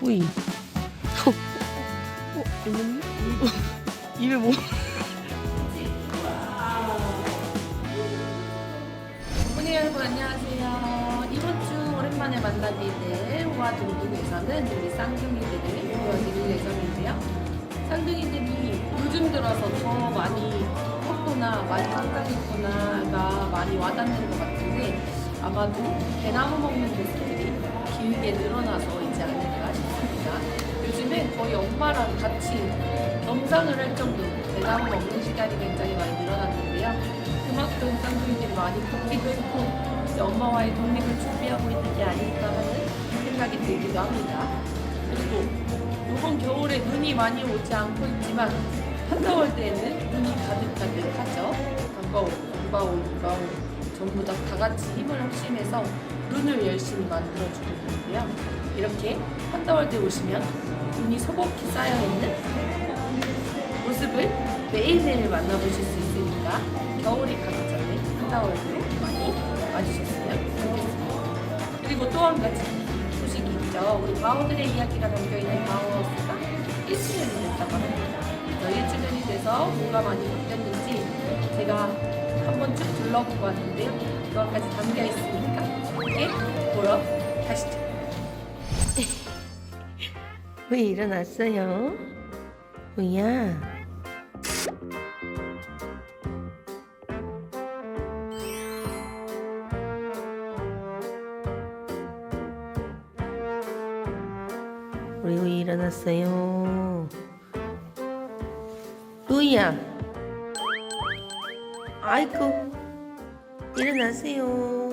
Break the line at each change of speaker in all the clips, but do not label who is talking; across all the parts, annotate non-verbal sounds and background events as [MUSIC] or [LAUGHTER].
오이. 어, 어, 어머니? 입에 뭐?
어머니 여러분 안녕하세요. 이번 주 오랜만에 만나게 될 호와 동동에서는 우리 쌍둥이들을 보여드릴 예정인데요. 쌍둥이들이 요즘 들어서 더 많이 컸구나, 많이 깜깜했구나가 많이 와닿는 것 같은데 아마도 대나무 먹는 모습들이 길게 늘어나서 엄마랑 같이 겸상을 할 정도로 대나무 먹는 시간이 굉장히 많이 늘어났는데요. 그만큼 쌍둥이들이 많이 컸기도 했고 이제 엄마와의 독립을 준비하고 있는 게 아닐까 하는 생각이 들기도 합니다. 그리고 이번 겨울에 눈이 많이 오지 않고 있지만 한가월대에는 눈이 가득가득하죠. 반가워, 반가워, 반가워. 전부 다 다 같이 힘을 합심해서 눈을 열심히 만들어주고 있는데요. 이렇게 한가월대 오시면 눈이 소복히 쌓여있는 모습을 매일매일 만나보실 수 있으니까 겨울이 가기 전에 한가월도 많이 와주셨으면 좋겠습니다. 그리고 또 한 가지 소식이 있죠. 우리 바오들의 이야기가 담겨있는 바오하우스가 1주년이 됐다고 합니다. 그래서 1주년이 돼서 뭐가 많이 바뀌었는지 제가 한번 쭉 둘러보고 왔는데요. 그것까지 담겨 있으니까 함께 보러 가시죠. [LAUGHS]
왜 일어났어요? 뭐야? 아이고. 일어나세요.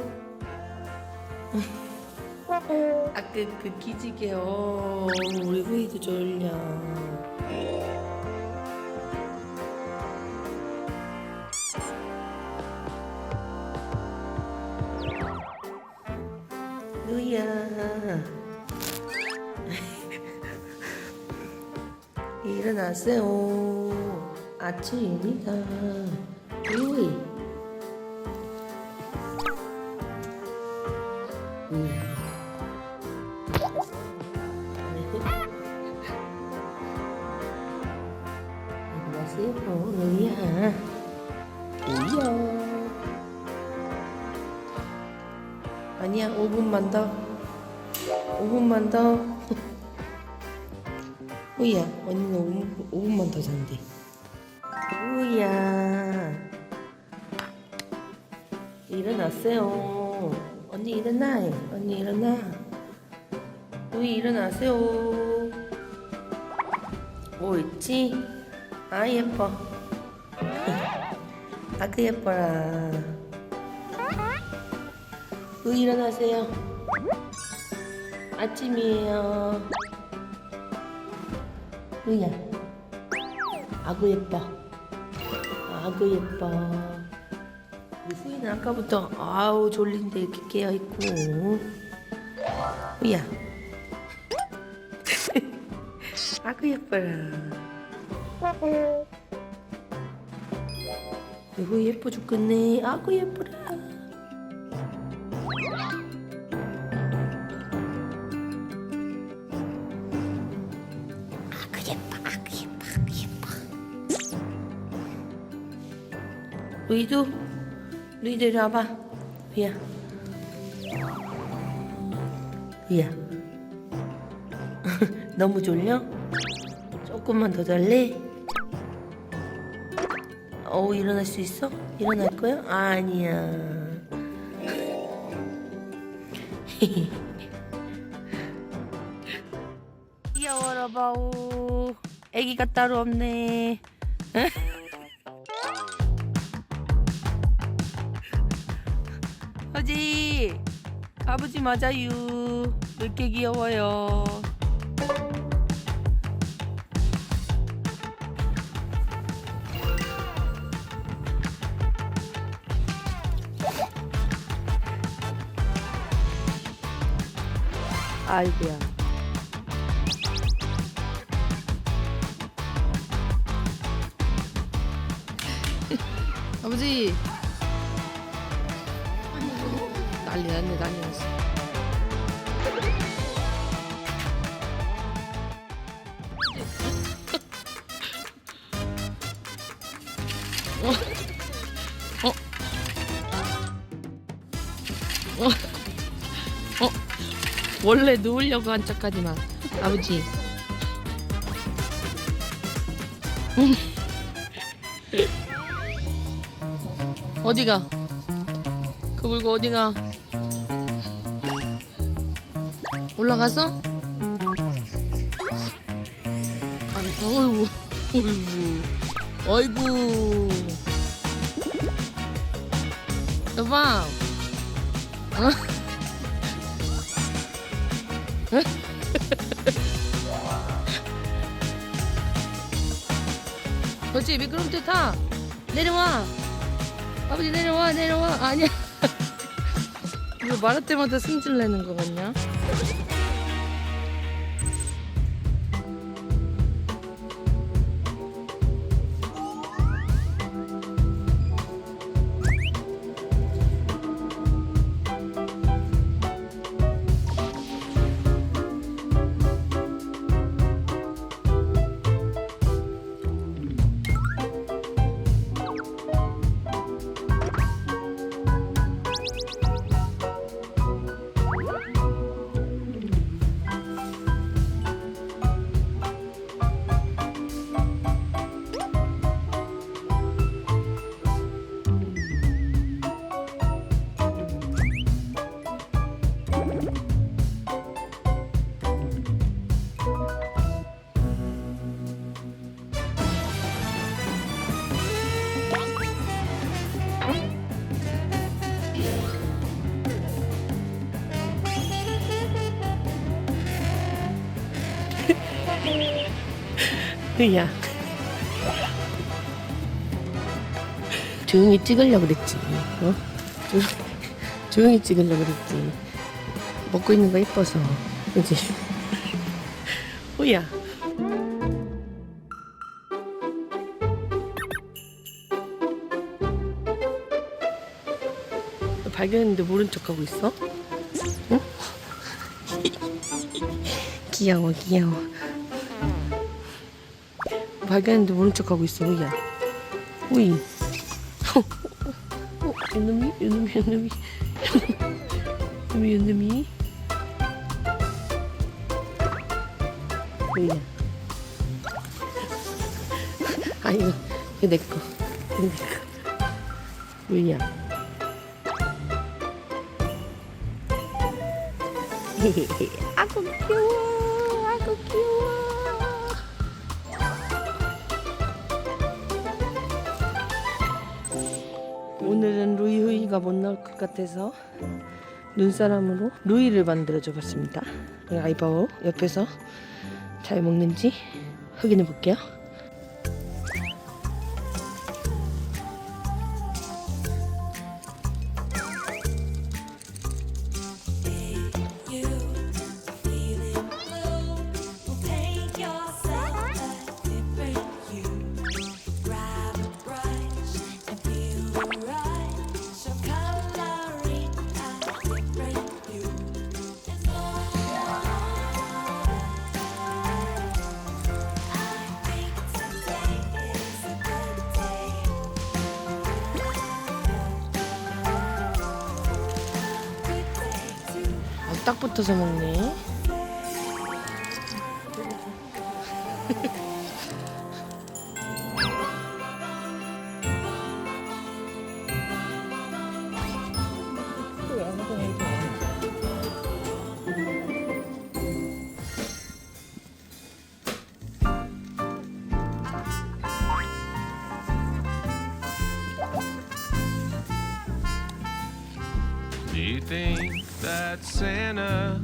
아까 그 기지개요. 우리 후이도 졸려. 누이야. 일어났어요. 아침입니다. 루이야. 아니야, 5분만 더. 5분만 더. [LAUGHS] 루이야, 언니는 5분, 5분만 더 잔대. 루이야. 일어났어요. 언니 일어나. 언니 일어나. 루이 일어나세요. 뭐 있지? 아 예뻐 [LAUGHS] 아그 예뻐라 으 일어나세요 아침이에요 으야 아구 예뻐 아구 예뻐 후이는 아까부터 아우 졸린데 이렇게 깨어 있고 으야 [LAUGHS] 아구 예뻐라 이거 예뻐 죽겠네. 아구 예뻐라. 아구 예뻐, 아구 예뻐, 아구 예뻐. 루이도, 루이도 이리 와봐. 루이야. 루이야. 너무 졸려? 조금만 더 잘래? 어 일어날 수 있어? 일어날 거야? 아니야. 귀여워라 바오. 애기가 따로 없네. 허지 아버지 맞아요. 왜 이렇게 귀여워요? 아이고야.
아버지 난리 난리 난리 났어.
원래 누우려고 한 척하지만 아버지 어디가? 그 물고 어디가? 올라갔어? 아이고, 어이구, 어이구. 여봐. 어? 그렇지 미끄럼틀 타 내려와 아버지 내려와 내려와 아니야 왜 말할 때마다 승질 내는 거 같냐 흐야 조용히 찍으려고 그랬지 어? 조, [LAUGHS] 조용히 찍으려고 그랬지 먹고 있는 거 이뻐서 그지 [LAUGHS] 흐야 발견했는데 모른 척하고 있어? 응? [LAUGHS] 귀여워 귀여워 발견했는데 모른 척하고 있어 우이야. 우이. 어, 요놈이 요놈이 요놈이. 요놈이 요놈이. 우이야. 아 이거 이거 내거. 이거 내거. 우이야. [LAUGHS] 아구 귀여워 아구 귀여워 후이가 못 나올 것 같아서 눈사람으로 루이를 만들어줘 봤습니다. 우리 아이바오 옆에서 잘 먹는지 확인해 볼게요 딱 붙어서 먹네
that Santa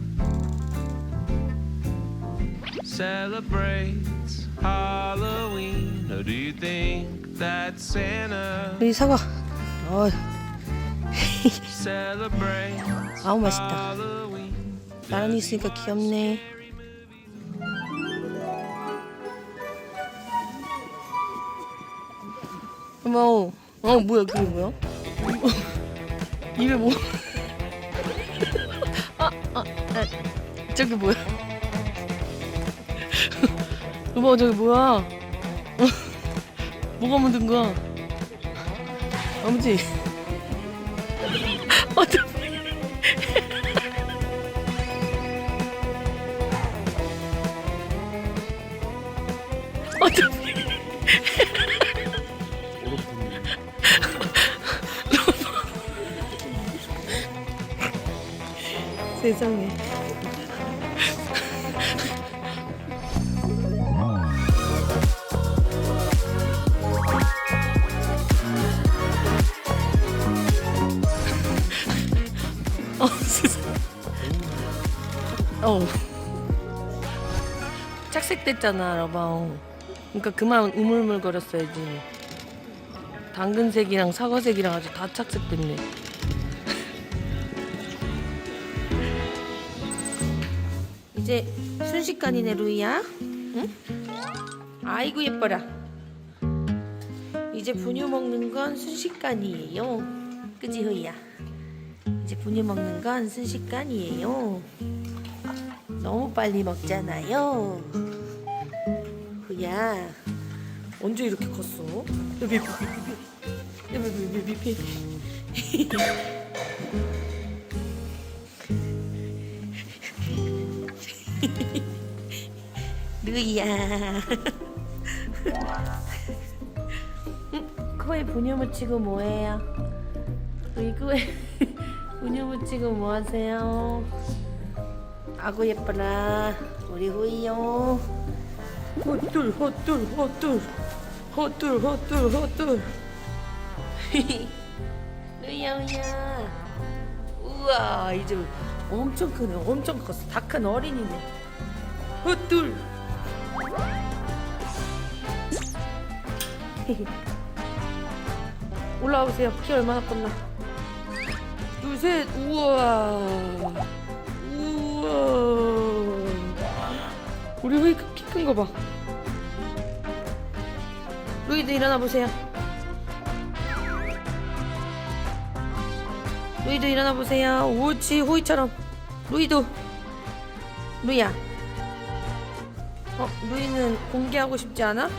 celebrates Halloween? Or do you think that Santa
루이 사과 어,
celebrates
아우 맛있다
Halloween?
나란히 있으니까 귀엽네 어머 어 뭐야 그게 뭐야 입에 뭐 아, 아, 아, 저기 뭐야? [LAUGHS] 어머 저기 뭐야? [LAUGHS] 뭐가 묻은 거야? 아버지. 세상에. 어. 착색됐잖아, 라방. 그러니까 그만 우물물거렸어야지. 당근색이랑 사과색이랑 아주 다 착색됐네. 이제 순식간이네, 루이야. 응? 아이고 예뻐라. 이제 분유 먹는 건 순식간이에요. 그지, 후이야? 이제 분유 먹는 건 순식간이에요. 너무 빨리 먹잖아요. 후야, 언제 이렇게 컸어? 여기 여기 여기 여기 여기 루이야. 음, 코에 분유 묻히고 뭐해요? 루이 코에 [LAUGHS] 분유 묻히고 뭐하세요? 아구 예뻐라 우리 후이요 헛둘 헛둘 헛둘 헛둘 헛둘 헛둘 루이야 루이야 우와 이제 엄청 크네. 엄청 컸어. 다 큰 어린이네. 헛둘. [LAUGHS] 올라오세요. 키 얼마나 컸나. 둘셋. 우와. 우와. 우리 후이 키큰 거 봐? 루이도 일어나 보세요. 루이도 일어나 보세요. 옳지 후이처럼 루이도 루이야 어 루이는 공개하고 싶지 않아?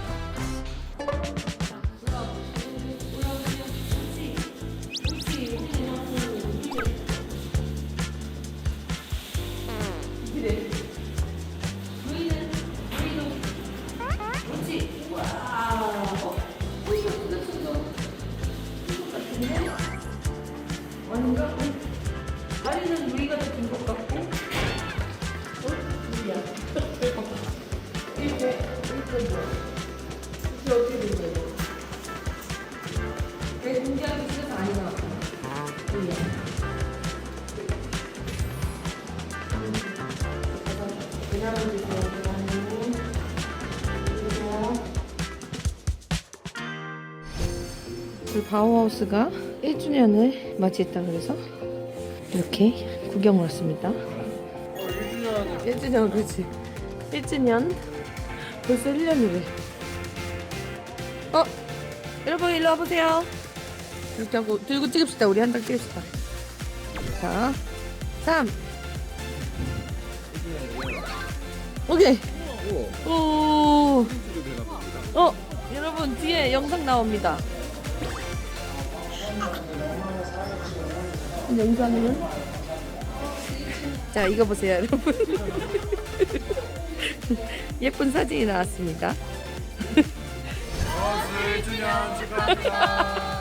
바우하우스가 1주년을 맞이했다 그래서 이렇게 구경을 왔습니다. 1주년 그렇지. 1주년 벌써 1년이래. 어? 여러분 일로 와보세요. 이렇게 하고 들고 찍읍시다. 우리 한 장 찍읍시다. 자, 3. 오케이. 오. 어, 여러분 뒤에 영상 나옵니다. 영상은 자 이거 보세요 여러분 [LAUGHS] 예쁜 사진이 나왔습니다
1주년 [LAUGHS] 축하합니다. [LAUGHS]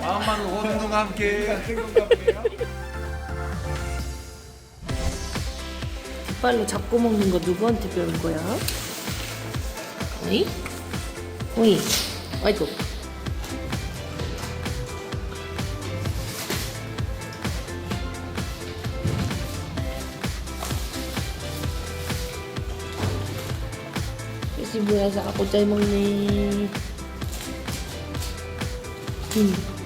마음만 오늘도 함께.
뒷발로 잡고 먹는 거 누구한테 배운 거야? 오이? 오이 아이고 이 뭐야 자꾸 잘 먹네 음.